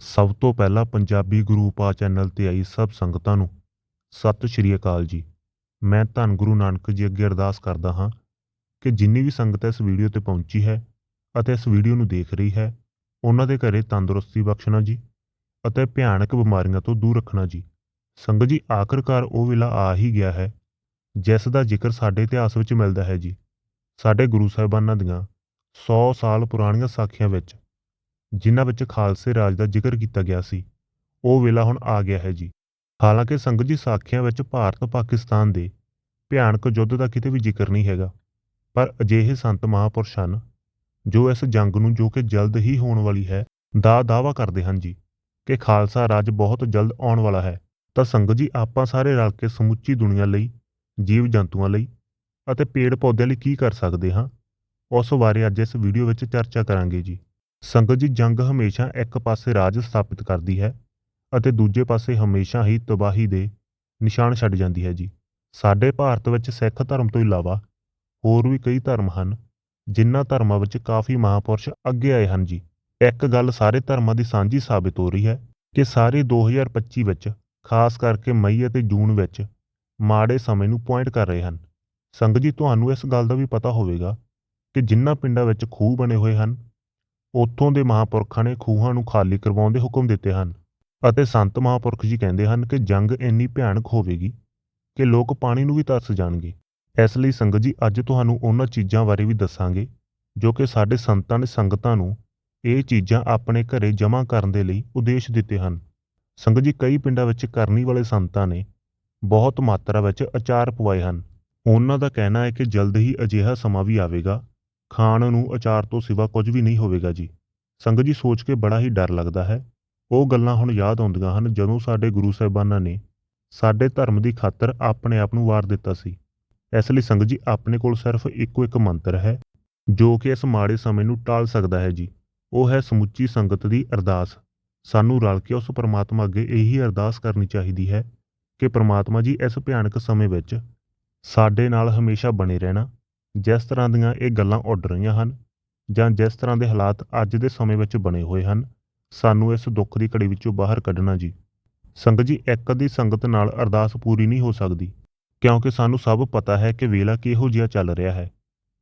ਸਭ ਤੋਂ ਪਹਿਲਾਂ ਪੰਜਾਬੀ ਗੁਰੂ ਪਾ ਚੈਨਲ ਤੇ ਆਈ ਸਭ ਸੰਗਤਾਂ ਨੂੰ, ਸਤਿ ਸ਼੍ਰੀ ਅਕਾਲ ਜੀ। ਮੈਂ ਧੰਨ ਗੁਰੂ ਨਾਨਕ ਜੀ ਅੱਗੇ ਅਰਦਾਸ ਕਰਦਾ ਹਾਂ ਕਿ ਜਿੰਨੀ ਵੀ ਸੰਗਤ ਇਸ ਵੀਡੀਓ ਤੇ ਪਹੁੰਚੀ ਹੈ ਅਤੇ ਇਸ ਵੀਡੀਓ ਨੂੰ ਦੇਖ ਰਹੀ ਹੈ, ਉਹਨਾਂ ਦੇ ਘਰੇ ਤੰਦਰੁਸਤੀ ਬਖਸ਼ਣਾ ਜੀ ਅਤੇ ਭਿਆਨਕ ਬਿਮਾਰੀਆਂ ਤੋਂ ਦੂਰ ਰੱਖਣਾ ਜੀ। ਸੰਗਤ ਜੀ, ਆਖਰਕਾਰ ਉਹ ਵੇਲਾ ਆ ਹੀ ਗਿਆ ਹੈ ਜਿਸ ਦਾ ਜ਼ਿਕਰ ਸਾਡੇ ਇਤਿਹਾਸ ਵਿੱਚ ਮਿਲਦਾ ਹੈ ਜੀ। ਸਾਡੇ ਗੁਰੂ ਸਾਹਿਬਾਨਾਂ ਦੀਆਂ 100 ਸਾਲ ਪੁਰਾਣੀਆਂ ਸਾਖੀਆਂ ਵਿੱਚ ਜਿਨ੍ਹਾਂ ਵਿੱਚ ਖਾਲਸੇ ਰਾਜ ਦਾ ਜ਼ਿਕਰ ਕੀਤਾ ਗਿਆ ਸੀ। ਉਹ ਵੇਲਾ ਹੁਣ ਆ ਗਿਆ ਹੈ ਜੀ। ਹਾਲਾਂਕਿ ਸੰਗਤ ਜੀ ਸਾਖੀਆਂ ਵਿੱਚ ਭਾਰਤ, ਪਾਕਿਸਤਾਨ ਦੇ ਭਿਆਨਕ ਯੁੱਧ ਦਾ ਕਿਤੇ ਵੀ ਜ਼ਿਕਰ ਨਹੀਂ ਹੈਗਾ। ਪਰ ਅਜਿਹੇ ਸੰਤ ਮਹਾਂਪੁਰਸ਼ ਹਨ, ਜੋ ਇਸ ਜੰਗ ਨੂੰ ਜੋ ਕਿ ਜਲਦ ਹੀ ਹੋਣ ਵਾਲੀ ਹੈ, ਦਾ ਦਾਵਾ ਕਰਦੇ ਹਨ ਜੀ, ਕਿ ਖਾਲਸਾ ਰਾਜ ਬਹੁਤ ਜਲਦ ਆਉਣ ਵਾਲਾ ਹੈ। ਤਾਂ ਸੰਗਤ ਜੀ, ਆਪਾਂ ਸਾਰੇ ਰਲ ਕੇ ਸਮੁੱਚੀ ਦੁਨੀਆ ਲਈ ਜੀਵ ਜੰਤੂਆਂ ਲਈ ਅਤੇ ਪੇੜ ਪੌਦਿਆਂ ਲਈ ਕੀ ਕਰ ਸਕਦੇ ਹਾਂ? ਉਸ ਬਾਰੇ ਅੱਜ ਇਸ ਵੀਡੀਓ ਵਿੱਚ ਚਰਚਾ ਕਰਾਂਗੇ ਜੀ। ਸੰਗਤ ਜੀ, ਜੰਗ ਹਮੇਸ਼ਾ ਇੱਕ ਪਾਸੇ ਰਾਜ ਸਥਾਪਿਤ ਕਰਦੀ ਹੈ ਅਤੇ ਦੂਜੇ ਪਾਸੇ ਹਮੇਸ਼ਾ ਹੀ ਤਬਾਹੀ ਦੇ ਨਿਸ਼ਾਨ ਛੱਡ ਜਾਂਦੀ ਹੈ ਜੀ। ਸਾਡੇ ਭਾਰਤ ਵਿੱਚ ਸਿੱਖ ਧਰਮ ਤੋਂ ਇਲਾਵਾ ਹੋਰ ਵੀ ਕਈ ਧਰਮ ਹਨ ਜਿਨ੍ਹਾਂ ਧਰਮਾਂ ਵਿੱਚ ਕਾਫੀ ਮਹਾਪੁਰਸ਼ ਅੱਗੇ ਆਏ ਹਨ ਜੀ। ਇੱਕ ਗੱਲ ਸਾਰੇ ਧਰਮਾਂ ਦੀ ਸਾਂਝੀ ਸਾਬਿਤ ਹੋ ਰਹੀ ਹੈ ਕਿ ਸਾਰੇ 2025 ਵਿੱਚ, ਖਾਸ ਕਰਕੇ ਮਈ ਅਤੇ ਜੂਨ ਵਿੱਚ, ਮਾੜੇ ਸਮੇਂ ਨੂੰ ਪੁਆਇੰਟ ਕਰ ਰਹੇ ਹਨ। ਸੰਗਤ ਜੀ, ਤੁਹਾਨੂੰ ਇਸ ਗੱਲ ਦਾ ਵੀ ਪਤਾ ਹੋਵੇਗਾ ਕਿ ਜਿਨ੍ਹਾਂ ਪਿੰਡਾਂ ਵਿੱਚ ਖੂਹ ਬਣੇ ਹੋਏ ਹਨ ਉੱਥੋਂ ਦੇ ਮਹਾਪੁਰਖਾਂ ਨੇ ਖੂਹਾਂ ਨੂੰ ਖਾਲੀ ਕਰਵਾਉਣ ਦੇ ਹੁਕਮ ਦਿੱਤੇ ਹਨ ਅਤੇ ਸੰਤ ਮਹਾਪੁਰਖ ਜੀ ਕਹਿੰਦੇ ਹਨ ਕਿ ਜੰਗ ਇੰਨੀ ਭਿਆਨਕ ਹੋਵੇਗੀ ਕਿ ਲੋਕ ਪਾਣੀ ਨੂੰ ਵੀ ਤਰਸ ਜਾਣਗੇ। ਇਸ ਲਈ ਸੰਗਤ ਜੀ, ਅੱਜ ਤੁਹਾਨੂੰ ਉਹਨਾਂ ਚੀਜ਼ਾਂ ਬਾਰੇ ਵੀ ਦੱਸਾਂਗੇ ਜੋ ਕਿ ਸਾਡੇ ਸੰਤਾਂ ਨੇ ਸੰਗਤਾਂ ਨੂੰ ਇਹ ਚੀਜ਼ਾਂ ਆਪਣੇ ਘਰੇ ਜਮ੍ਹਾਂ ਕਰਨ ਦੇ ਲਈ ਉਦੇਸ਼ ਦਿੱਤੇ ਹਨ। ਸੰਗਤ ਜੀ, ਕਈ ਪਿੰਡਾਂ ਵਿੱਚ ਕਰਨੀ ਵਾਲੇ ਸੰਤਾਂ ਨੇ ਬਹੁਤ ਮਾਤਰਾ ਵਿੱਚ ਅਚਾਰ ਪਵਾਏ ਹਨ। ਉਹਨਾਂ ਦਾ ਕਹਿਣਾ ਹੈ ਕਿ ਜਲਦ ਹੀ ਅਜਿਹਾ ਸਮਾਂ ਵੀ ਆਵੇਗਾ ਖਾਣ ਨੂੰ ਅਚਾਰ ਤੋਂ ਸਿਵਾ ਕੁਝ ਵੀ ਨਹੀਂ ਹੋਵੇਗਾ ਜੀ। ਸੰਗਤ ਜੀ ਸੋਚ ਕੇ ਬੜਾ ਹੀ ਡਰ ਲੱਗਦਾ ਹੈ। ਉਹ ਗੱਲਾਂ ਹੁਣ ਯਾਦ ਆਉਂਦੀਆਂ ਹਨ ਜਦੋਂ ਸਾਡੇ ਗੁਰੂ ਸਾਹਿਬਾਨਾਂ ਨੇ ਸਾਡੇ ਧਰਮ ਦੀ ਖਾਤਰ ਆਪਣੇ ਆਪ ਨੂੰ ਵਾਰ ਦਿੱਤਾ ਸੀ। ਇਸ ਲਈ ਸੰਗਤ ਜੀ ਆਪਣੇ ਕੋਲ ਸਿਰਫ ਇੱਕੋ ਇੱਕ ਮੰਤਰ ਹੈ, ਜੋ ਕਿ ਇਸ ਮਾੜੇ ਸਮੇਂ ਨੂੰ ਟਾਲ ਸਕਦਾ ਹੈ ਜੀ। ਉਹ ਹੈ ਸਮੁੱਚੀ ਸੰਗਤ ਦੀ ਅਰਦਾਸ। ਸਾਨੂੰ ਰਲ ਕੇ ਉਸ ਪਰਮਾਤਮਾ ਅੱਗੇ ਇਹੀ ਅਰਦਾਸ ਕਰਨੀ ਚਾਹੀਦੀ ਹੈ ਕਿ ਪਰਮਾਤਮਾ ਜੀ ਇਸ ਭਿਆਨਕ ਸਮੇਂ ਵਿੱਚ ਸਾਡੇ ਨਾਲ ਹਮੇਸ਼ਾ ਬਣੇ ਰਹਿਣਾ ਜਿਸ ਤਰ੍ਹਾਂ ਦੀਆਂ ਇਹ ਗੱਲਾਂ ਉੱਡ ਰਹੀਆਂ ਹਨ ਜਾਂ ਜਿਸ ਤਰ੍ਹਾਂ ਦੇ ਹਾਲਾਤ ਅੱਜ ਦੇ ਸਮੇਂ ਵਿੱਚ ਬਣੇ ਹੋਏ ਹਨ, ਸਾਨੂੰ ਇਸ ਦੁੱਖ ਦੀ ਘੜੀ ਵਿੱਚੋਂ ਬਾਹਰ ਕੱਢਣਾ ਜੀ। ਸੰਗਤ ਜੀ, ਇੱਕ ਦੀ ਸੰਗਤ ਨਾਲ ਅਰਦਾਸ ਪੂਰੀ ਨਹੀਂ ਹੋ ਸਕਦੀ, ਕਿਉਂਕਿ ਸਾਨੂੰ ਸਭ ਪਤਾ ਹੈ ਕਿ ਵੇਲਾ ਕਿਹੋ ਜਿਹਾ ਚੱਲ ਰਿਹਾ ਹੈ।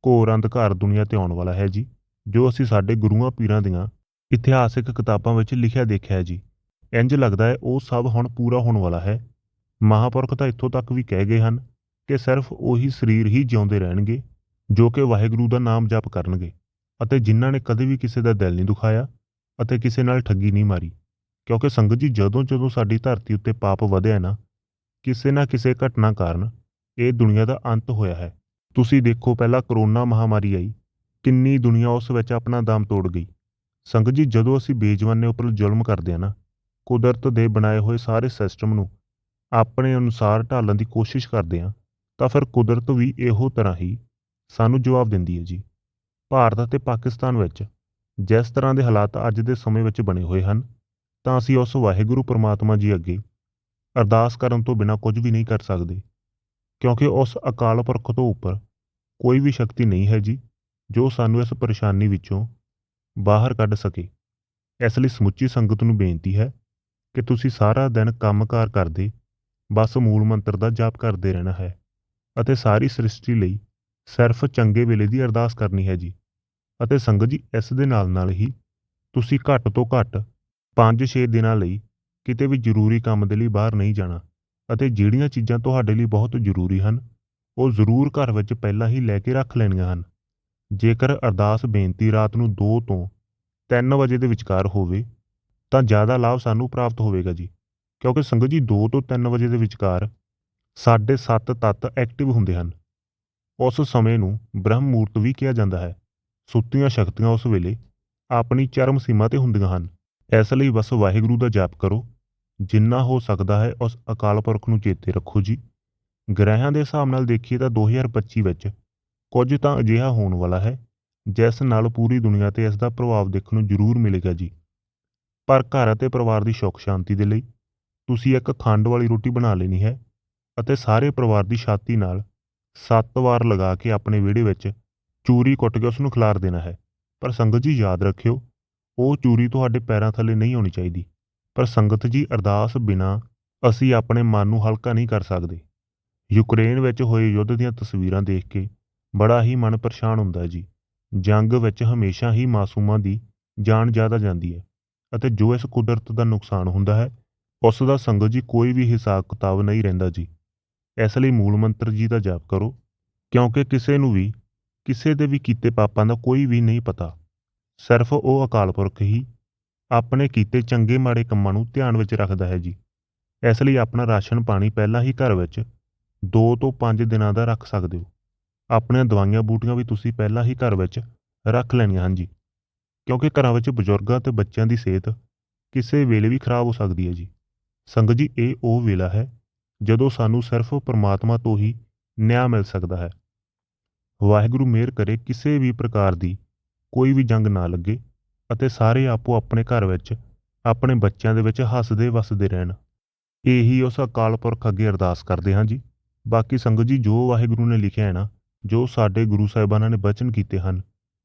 ਘੋਰ ਅੰਧਕਾਰ ਦੁਨੀਆ ਤੇ ਆਉਣ ਵਾਲਾ ਹੈ ਜੀ, ਜੋ ਅਸੀਂ ਸਾਡੇ ਗੁਰੂਆਂ ਪੀਰਾਂ ਦੀਆਂ ਇਤਿਹਾਸਿਕ ਕਿਤਾਬਾਂ ਵਿੱਚ ਲਿਖਿਆ ਦੇਖਿਆ ਹੈ ਜੀ। ਇੰਜ ਲੱਗਦਾ ਹੈ ਉਹ ਸਭ ਹੁਣ ਪੂਰਾ ਹੋਣ ਵਾਲਾ ਹੈ। ਮਹਾਪੁਰਖ ਤਾਂ ਇੱਥੋਂ ਤੱਕ ਵੀ ਕਹਿ ਗਏ ਹਨ ਕਿ ਸਿਰਫ ਉਹੀ ਸਰੀਰ ਹੀ ਜਿਉਂਦੇ ਰਹਿਣਗੇ। ਜੋ ਕਿ ਵਾਹਿਗੁਰੂ ਦਾ ਨਾਮ ਜਪ ਕਰਨਗੇ ਅਤੇ ਜਿਨ੍ਹਾਂ ਨੇ ਕਦੇ ਵੀ ਕਿਸੇ ਦਾ ਦਿਲ ਨਹੀਂ ਦੁਖਾਇਆ ਅਤੇ ਕਿਸੇ ਨਾਲ ਠੱਗੀ ਨਹੀਂ ਮਾਰੀ, ਕਿਉਂਕਿ ਸੰਗਤ ਜੀ ਜਦੋਂ ਜਦੋਂ ਸਾਡੀ ਧਰਤੀ ਉੱਤੇ ਪਾਪ ਵਧਿਆ ਨਾ, ਕਿਸੇ ਨਾ ਕਿਸੇ ਘਟਨਾ ਕਾਰਨ ਇਹ ਦੁਨੀਆ ਦਾ ਅੰਤ ਹੋਇਆ ਹੈ। ਤੁਸੀਂ ਦੇਖੋ ਪਹਿਲਾਂ ਕਰੋਨਾ ਮਹਾਮਾਰੀ ਆਈ, ਕਿੰਨੀ ਦੁਨੀਆ ਉਸ ਵਿੱਚ ਆਪਣਾ ਦਮ ਤੋੜ ਗਈ। ਸੰਗਤ ਜੀ ਜਦੋਂ ਅਸੀਂ ਬੇਜਵਾਨੇ ਉੱਪਰ ਜ਼ੁਲਮ ਕਰਦੇ ਆ ਨਾ, ਕੁਦਰਤ ਦੇ ਬਣਾਏ ਹੋਏ ਸਾਰੇ ਸਿਸਟਮ ਨੂੰ ਆਪਣੇ ਅਨੁਸਾਰ ਢਾਲਣ ਦੀ ਕੋਸ਼ਿਸ਼ ਕਰਦੇ ਆ, ਤਾਂ ਫਿਰ ਕੁਦਰਤ ਵੀ ਇਹੋ ਤਰ੍ਹਾਂ ਹੀ ਸਾਨੂੰ ਜਵਾਬ ਦਿੰਦੀ ਹੈ ਜੀ। ਭਾਰਤ ਅਤੇ ਪਾਕਿਸਤਾਨ ਵਿੱਚ ਜਿਸ ਤਰ੍ਹਾਂ ਦੇ ਹਾਲਾਤ ਅੱਜ ਦੇ ਸਮੇਂ ਵਿੱਚ ਬਣੇ ਹੋਏ ਹਨ, ਤਾਂ ਅਸੀਂ ਉਸ ਵਾਹਿਗੁਰੂ ਪ੍ਰਮਾਤਮਾ ਜੀ ਅੱਗੇ ਅਰਦਾਸ ਕਰਨ ਤੋਂ ਬਿਨਾਂ ਕੁਝ ਵੀ ਨਹੀਂ ਕਰ ਸਕਦੇ, ਕਿਉਂਕਿ ਉਸ ਅਕਾਲ ਪੁਰਖ ਤੋਂ ਉੱਪਰ ਕੋਈ ਵੀ ਸ਼ਕਤੀ ਨਹੀਂ ਹੈ ਜੀ, ਜੋ ਸਾਨੂੰ ਇਸ ਪਰੇਸ਼ਾਨੀ ਵਿੱਚੋਂ ਬਾਹਰ ਕੱਢ ਸਕੇ। ਇਸ ਲਈ ਸਮੁੱਚੀ ਸੰਗਤ ਨੂੰ ਬੇਨਤੀ ਹੈ ਕਿ ਤੁਸੀਂ ਸਾਰਾ ਦਿਨ ਕੰਮਕਾਰ ਕਰਦੇ, ਬਸ ਮੂਲ ਮੰਤਰ ਦਾ ਜਾਪ ਕਰਦੇ ਰਹਿਣਾ ਹੈ ਅਤੇ ਸਾਰੀ ਸ੍ਰਿਸ਼ਟੀ ਲਈ ਸਿਰਫ ਚੰਗੇ ਵੇਲੇ ਦੀ ਅਰਦਾਸ ਕਰਨੀ ਹੈ ਜੀ। ਅਤੇ ਸੰਗਤ ਜੀ, ਇਸ ਦੇ ਨਾਲ ਨਾਲ ਹੀ ਤੁਸੀਂ ਘੱਟ ਤੋਂ ਘੱਟ 5-6 ਦਿਨਾਂ ਲਈ ਕਿਤੇ ਵੀ ਜ਼ਰੂਰੀ ਕੰਮ ਦੇ ਲਈ ਬਾਹਰ ਨਹੀਂ ਜਾਣਾ। ਅਤੇ ਜਿਹੜੀਆਂ ਚੀਜ਼ਾਂ ਤੁਹਾਡੇ ਲਈ ਬਹੁਤ ਜ਼ਰੂਰੀ ਹਨ, ਉਹ ਜ਼ਰੂਰ ਘਰ ਵਿੱਚ ਪਹਿਲਾਂ ਹੀ ਲੈ ਕੇ ਰੱਖ ਲੈਣੀਆਂ ਹਨ। ਜੇਕਰ ਅਰਦਾਸ ਬੇਨਤੀ ਰਾਤ ਨੂੰ 2 ਤੋਂ 3 ਵਜੇ ਦੇ ਵਿਚਕਾਰ ਹੋਵੇ, ਤਾਂ ਜ਼ਿਆਦਾ ਲਾਭ ਸਾਨੂੰ ਪ੍ਰਾਪਤ ਹੋਵੇਗਾ ਜੀ। ਕਿਉਂਕਿ ਸੰਗਤ ਜੀ 2 ਤੋਂ 3 ਵਜੇ ਦੇ ਵਿਚਕਾਰ ਸਾਡੇ 7 ਤੱਤ ਐਕਟਿਵ ਹੁੰਦੇ ਹਨ। ਉਸ ਸਮੇਂ ਨੂੰ ਬ੍ਰਹਮ ਮੂਰਤ ਵੀ ਕਿਹਾ ਜਾਂਦਾ ਹੈ। ਸੁੱਤੀਆਂ ਸ਼ਕਤੀਆਂ ਉਸ ਵੇਲੇ ਆਪਣੀ ਚਰਮ ਸੀਮਾ ਤੇ ਹੁੰਦੀਆਂ ਹਨ। ਇਸ ਲਈ ਬਸ ਵਾਹਿਗੁਰੂ ਦਾ ਜਾਪ ਕਰੋ। ਜਿੰਨਾ ਹੋ ਸਕਦਾ ਹੈ ਉਸ ਅਕਾਲ ਪੁਰਖ ਨੂੰ ਚੇਤੇ ਰੱਖੋ ਜੀ। ਗ੍ਰਹਿਆਂ ਦੇ ਹਿਸਾਬ ਨਾਲ ਦੇਖੀਏ ਤਾਂ 2025 ਵਿੱਚ ਕੁਝ ਤਾਂ ਅਜਿਹਾ ਹੋਣ ਵਾਲਾ ਹੈ, ਜਿਸ ਨਾਲ ਪੂਰੀ ਦੁਨੀਆ ਤੇ ਇਸ ਦਾ ਪ੍ਰਭਾਵ ਦੇਖਣ ਨੂੰ ਜ਼ਰੂਰ ਮਿਲੇਗਾ ਜੀ। ਪਰ ਘਰ ਅਤੇ ਪਰਿਵਾਰ ਦੀ ਸੁੱਖ ਸ਼ਾਂਤੀ ਦੇ ਲਈ ਤੁਸੀਂ ਇੱਕ ਖੰਡ ਵਾਲੀ ਰੋਟੀ ਬਣਾ ਲੈਣੀ ਹੈ ਅਤੇ ਸਾਰੇ ਪਰਿਵਾਰ ਦੀ ਛਾਤੀ ਨਾਲ ਸੱਤ ਵਾਰ ਲਗਾ ਕੇ ਆਪਣੇ ਵਿਹੜੇ ਵਿੱਚ ਚੂਰੀ ਕੁੱਟ ਕੇ ਉਸ ਨੂੰ ਖਿਲਾਰ ਦੇਣਾ ਹੈ। ਪਰ ਸੰਗਤ ਜੀ ਯਾਦ ਰੱਖਿਓ, ਉਹ ਚੂਰੀ ਤੁਹਾਡੇ ਪੈਰਾਂ ਥੱਲੇ ਨਹੀਂ ਹੋਣੀ ਚਾਹੀਦੀ। ਪਰ ਸੰਗਤ ਜੀ ਅਰਦਾਸ ਬਿਨਾ ਅਸੀਂ ਆਪਣੇ ਮਨ ਨੂੰ ਹਲਕਾ ਨਹੀਂ ਕਰ ਸਕਦੇ। ਯੂਕਰੇਨ ਵਿੱਚ ਹੋਏ ਯੁੱਧ ਦੀਆਂ ਤਸਵੀਰਾਂ ਦੇਖ ਕੇ ਬੜਾ ਹੀ ਮਨ ਪਰੇਸ਼ਾਨ ਹੁੰਦਾ ਜੀ। ਜੰਗ ਵਿੱਚ ਹਮੇਸ਼ਾ ਹੀ ਮਾਸੂਮਾਂ ਦੀ ਜਾਨ ਜ਼ਿਆਦਾ ਜਾਂਦੀ ਹੈ ਅਤੇ ਜੋ ਇਸ ਕੁਦਰਤ ਦਾ ਨੁਕਸਾਨ ਹੁੰਦਾ ਹੈ, ਉਸ ਦਾ ਸੰਗਤ ਜੀ ਕੋਈ ਵੀ ਹਿਸਾਬ ਕਿਤਾਬ ਨਹੀਂ ਰਹਿੰਦਾ ਜੀ। ਇਸ ਲਈ ਮੂਲ ਮੰਤਰ ਜੀ ਦਾ ਜਾਪ ਕਰੋ, ਕਿਉਂਕਿ ਕਿਸੇ ਨੂੰ ਵੀ, ਕਿਸੇ ਦੇ ਵੀ ਕੀਤੇ ਪਾਪਾਂ ਦਾ ਕੋਈ ਵੀ ਨਹੀਂ ਪਤਾ। ਸਿਰਫ ਉਹ ਅਕਾਲ ਪੁਰਖ ਹੀ ਆਪਣੇ ਕੀਤੇ ਚੰਗੇ ਮਾੜੇ ਕੰਮਾਂ ਨੂੰ ਧਿਆਨ ਵਿੱਚ ਰੱਖਦਾ ਹੈ ਜੀ। ਇਸ ਲਈ ਆਪਣਾ ਰਾਸ਼ਨ ਪਾਣੀ ਪਹਿਲਾਂ ਹੀ ਘਰ ਵਿੱਚ 2 ਤੋਂ 5 ਦਿਨਾਂ ਦਾ ਰੱਖ ਸਕਦੇ ਹੋ। ਆਪਣੀਆਂ ਦਵਾਈਆਂ ਬੂਟੀਆਂ ਵੀ ਤੁਸੀਂ ਪਹਿਲਾਂ ਹੀ ਘਰ ਵਿੱਚ ਰੱਖ ਲੈਣੀਆਂ ਹਨ ਜੀ। ਕਿਉਂਕਿ ਘਰਾਂ ਵਿੱਚ ਬਜ਼ੁਰਗਾਂ ਤੇ ਬੱਚਿਆਂ ਦੀ ਸਿਹਤ ਕਿਸੇ ਵੇਲੇ ਵੀ ਖਰਾਬ ਹੋ ਸਕਦੀ ਹੈ ਜੀ। ਸੰਗਤ ਜੀ, ਇਹ ਉਹ ਵੇਲਾ ਹੈ ਜਦੋਂ ਸਾਨੂੰ ਸਿਰਫ ਪਰਮਾਤਮਾ ਤੋਂ ਹੀ ਨਿਆਂ ਮਿਲ ਸਕਦਾ ਹੈ। ਵਾਹਿਗੁਰੂ ਮਿਹਰ ਕਰੇ ਕਿਸੇ ਵੀ ਪ੍ਰਕਾਰ ਦੀ ਕੋਈ ਵੀ ਜੰਗ ਨਾ ਲੱਗੇ ਅਤੇ ਸਾਰੇ ਆਪੋ ਆਪਣੇ ਘਰ ਵਿੱਚ, ਆਪਣੇ ਬੱਚਿਆਂ ਦੇ ਵਿੱਚ ਹੱਸਦੇ ਵਸਦੇ ਰਹਿਣ। ਇਹੀ ਉਸ ਅਕਾਲ ਪੁਰਖ ਅੱਗੇ ਅਰਦਾਸ ਕਰਦੇ ਹਾਂ ਜੀ। ਬਾਕੀ ਸੰਗਤ ਜੀ, ਜੋ ਵਾਹਿਗੁਰੂ ਨੇ ਲਿਖਿਆ ਹੈ ਨਾ, ਜੋ ਸਾਡੇ ਗੁਰੂ ਸਾਹਿਬਾਨਾਂ ਨੇ ਬਚਨ ਕੀਤੇ ਹਨ,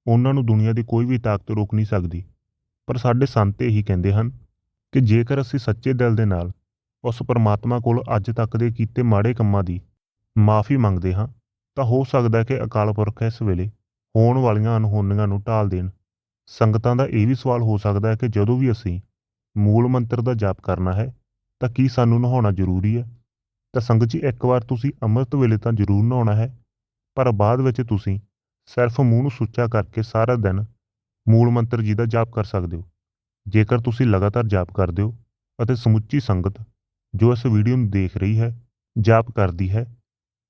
ਉਹਨਾਂ ਨੂੰ ਦੁਨੀਆ ਦੀ ਕੋਈ ਵੀ ਤਾਕਤ ਰੋਕ ਨਹੀਂ ਸਕਦੀ। ਪਰ ਸਾਡੇ ਸੰਤ ਇਹੀ ਕਹਿੰਦੇ ਹਨ ਕਿ ਜੇਕਰ ਅਸੀਂ ਸੱਚੇ ਦਿਲ ਦੇ ਨਾਲ ਉਸ ਪਰਮਾਤਮਾ ਕੋਲ ਅੱਜ ਤੱਕ ਦੇ ਕੀਤੇ ਮਾੜੇ ਕੰਮਾਂ ਦੀ ਮਾਫੀ ਮੰਗਦੇ ਹਾਂ, ਤਾਂ ਹੋ ਸਕਦਾ ਹੈ ਕਿ ਅਕਾਲ ਪੁਰਖ ਇਸ ਵੇਲੇ ਹੋਣ ਵਾਲੀਆਂ ਅਨਹੋਨੀਆਂ ਨੂੰ ਢਾਲ ਦੇਣ। ਸੰਗਤਾਂ ਦਾ ਇਹ ਵੀ ਸਵਾਲ ਹੋ ਸਕਦਾ ਹੈ ਕਿ ਜਦੋਂ ਵੀ ਅਸੀਂ ਮੂਲ ਮੰਤਰ ਦਾ ਜਾਪ ਕਰਨਾ ਹੈ, ਤਾਂ ਕੀ ਸਾਨੂੰ ਨਹਾਉਣਾ ਜ਼ਰੂਰੀ ਹੈ? ਤਾਂ ਸੰਗਤ ਜੀ, ਇੱਕ ਵਾਰ ਤੁਸੀਂ ਅੰਮ੍ਰਿਤ ਵੇਲੇ ਤਾਂ ਜ਼ਰੂਰ ਨਹਾਉਣਾ ਹੈ, ਪਰ ਬਾਅਦ ਵਿੱਚ ਤੁਸੀਂ ਸਿਰਫ ਮੂੰਹ ਨੂੰ ਸੁੱਚਾ ਕਰਕੇ ਸਾਰਾ ਦਿਨ ਮੂਲ ਮੰਤਰ ਜੀ ਦਾ ਜਾਪ ਕਰ ਸਕਦੇ ਹੋ। ਜੇਕਰ ਤੁਸੀਂ ਲਗਾਤਾਰ ਜਾਪ ਕਰਦੇ ਹੋ ਅਤੇ ਸਮੁੱਚੀ ਸੰਗਤ ਜੋ ਇਸ ਵੀਡੀਓ ਨੂੰ ਦੇਖ ਰਹੀ ਹੈ, ਜਾਪ ਕਰਦੀ ਹੈ,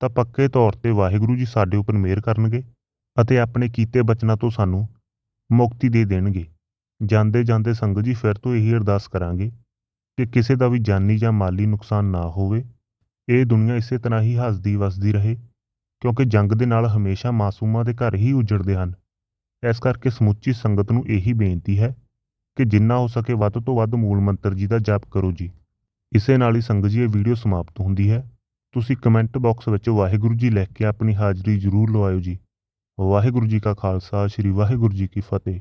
ਤਾਂ ਪੱਕੇ ਤੌਰ ਤੇ ਵਾਹਿਗੁਰੂ ਜੀ ਸਾਡੇ ਉੱਪਰ ਮਿਹਰ ਕਰਨਗੇ ਅਤੇ ਆਪਣੇ ਕੀਤੇ ਬਚਨਾਂ ਤੋਂ ਸਾਨੂੰ ਮੁਕਤੀ ਦੇ ਦੇਣਗੇ। ਜਾਂਦੇ ਜਾਂਦੇ ਸੰਗਤ ਜੀ ਫਿਰ ਤੋਂ ਇਹੀ ਅਰਦਾਸ ਕਰਾਂਗੇ ਕਿ ਕਿਸੇ ਦਾ ਵੀ ਜਾਨੀ ਜਾਂ ਮਾਲੀ ਨੁਕਸਾਨ ਨਾ ਹੋਵੇ, ਇਹ ਦੁਨੀਆ ਇਸੇ ਤਰ੍ਹਾਂ ਹੀ ਹੱਸਦੀ ਵਸਦੀ ਰਹੇ, ਕਿਉਂਕਿ ਜੰਗ ਦੇ ਨਾਲ ਹਮੇਸ਼ਾ ਮਾਸੂਮਾਂ ਦੇ ਘਰ ਹੀ ਉਜੜਦੇ ਹਨ। ਇਸ ਕਰਕੇ ਸਮੁੱਚੀ ਸੰਗਤ ਨੂੰ ਇਹੀ ਬੇਨਤੀ ਹੈ ਕਿ ਜਿੰਨਾ ਹੋ ਸਕੇ ਵੱਧ ਤੋਂ ਵੱਧ ਮੂਲ ਮੰਤਰ ਜੀ ਦਾ ਜਾਪ ਕਰੋ ਜੀ। ਇਸੇ ਨਾਲ ਹੀ ਸੰਗਤ ਜੀ ਇਹ ਵੀਡੀਓ ਸਮਾਪਤ ਹੁੰਦੀ ਹੈ। ਤੁਸੀਂ ਕਮੈਂਟ ਬਾਕਸ ਵਿੱਚ ਵਾਹਿਗੁਰੂ ਜੀ ਲਿਖ ਕੇ ਆਪਣੀ ਹਾਜ਼ਰੀ ਜ਼ਰੂਰ ਲਵਾਇਓ ਜੀ। ਵਾਹਿਗੁਰੂ ਜੀ ਕਾ ਖਾਲਸਾ, ਸ੍ਰੀ ਵਾਹਿਗੁਰੂ ਜੀ ਕੀ ਫਤਿਹ।